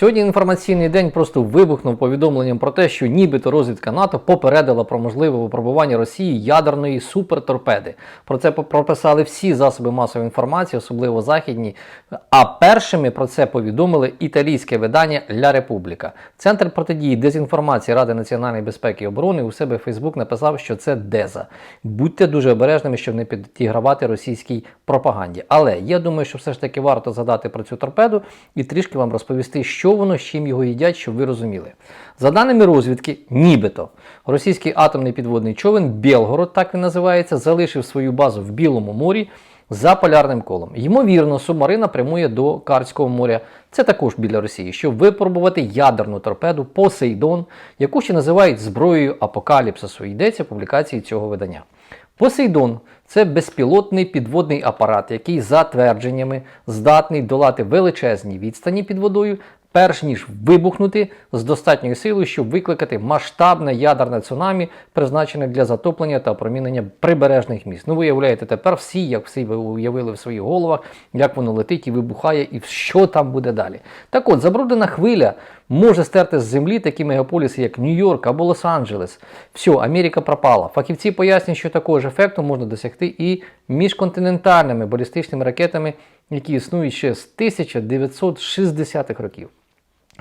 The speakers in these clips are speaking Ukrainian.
Сьогодні інформаційний день просто вибухнув повідомленням про те, що нібито розвідка НАТО попередила про можливе випробування Росії ядерної суперторпеди. Про це прописали всі засоби масової інформації, особливо західні. А першими про це повідомили італійське видання Ля Републіка. Центр протидії дезінформації Ради національної безпеки і оборони у себе Фейсбук написав, що це Деза. Будьте дуже обережними, щоб не підігравати російській пропаганді. Але я думаю, що все ж таки варто згадати про цю торпеду і трішки вам розповісти, що воно, з чим його їдять, щоб ви розуміли. За даними розвідки, нібито російський атомний підводний човен Білгород, так він називається, залишив свою базу в Білому морі. За полярним колом. Ймовірно, субмарина прямує до Карського моря, це також біля Росії, щоб випробувати ядерну торпеду Посейдон, яку ще називають зброєю апокаліпсису. Йдеться в публікації цього видання. Посейдон це безпілотний підводний апарат, який за твердженнями здатний долати величезні відстані під водою, перш ніж вибухнути з достатньою силою, щоб викликати масштабне ядерне цунамі, призначене для затоплення та опромінення прибережних міст. Ну, ви уявляєте тепер всі, як всі ви уявили в своїх головах, як воно летить і вибухає, і що там буде далі. Так от, забруднена хвиля може стерти з землі такі мегаполіси, як Нью-Йорк або Лос-Анджелес. Все, Америка пропала. Фахівці пояснюють, що такого ж ефекту можна досягти і міжконтинентальними балістичними ракетами, які існують ще з 1960-х років.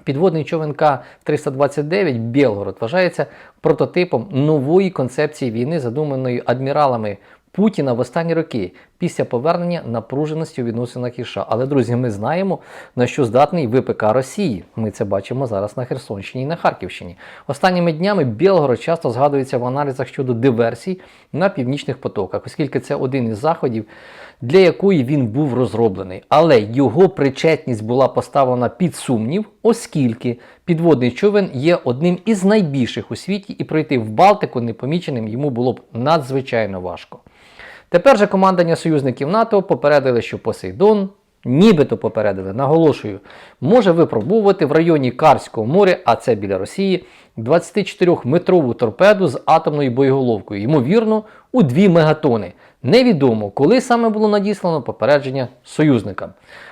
Підводний човен К-329 Білгород вважається прототипом нової концепції війни, задуманої адміралами Путіна в останні роки після повернення напруженості у відносинах із США. Але, друзі, ми знаємо, на що здатний ВПК Росії. Ми це бачимо зараз на Херсонщині і на Харківщині. Останніми днями Білгород часто згадується в аналізах щодо диверсій на північних потоках, оскільки це один із заходів, для якої він був розроблений. Але його причетність була поставлена під сумнів, оскільки підводний човен є одним із найбільших у світі, і пройти в Балтику непоміченим йому було б надзвичайно важко. Тепер же командування союзників НАТО попередили, що Посейдон, нібито попередили, наголошую, може випробовувати в районі Карського моря, а це біля Росії, 24-метрову торпеду з атомною боєголовкою, ймовірно, у 2 мегатони. Невідомо, коли саме було надіслано попередження союзникам.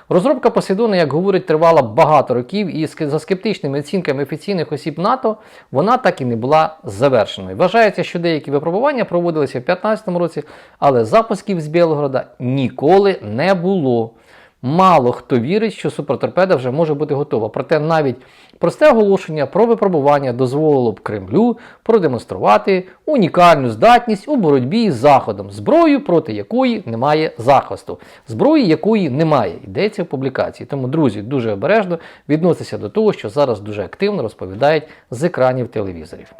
Розробка Посейдона, як говорять, тривала багато років, і за скептичними оцінками офіційних осіб НАТО вона так і не була завершеною. Вважається, що деякі випробування проводилися в 2015 році, але запусків з Білгорода ніколи не було. Мало хто вірить, що суперторпеда вже може бути готова. Проте навіть просте оголошення про випробування дозволило б Кремлю продемонструвати унікальну здатність у боротьбі з Заходом, зброю, проти якої немає захисту, зброї, якої немає, йдеться в публікації. Тому, друзі, дуже обережно відноситься до того, що зараз дуже активно розповідають з екранів телевізорів.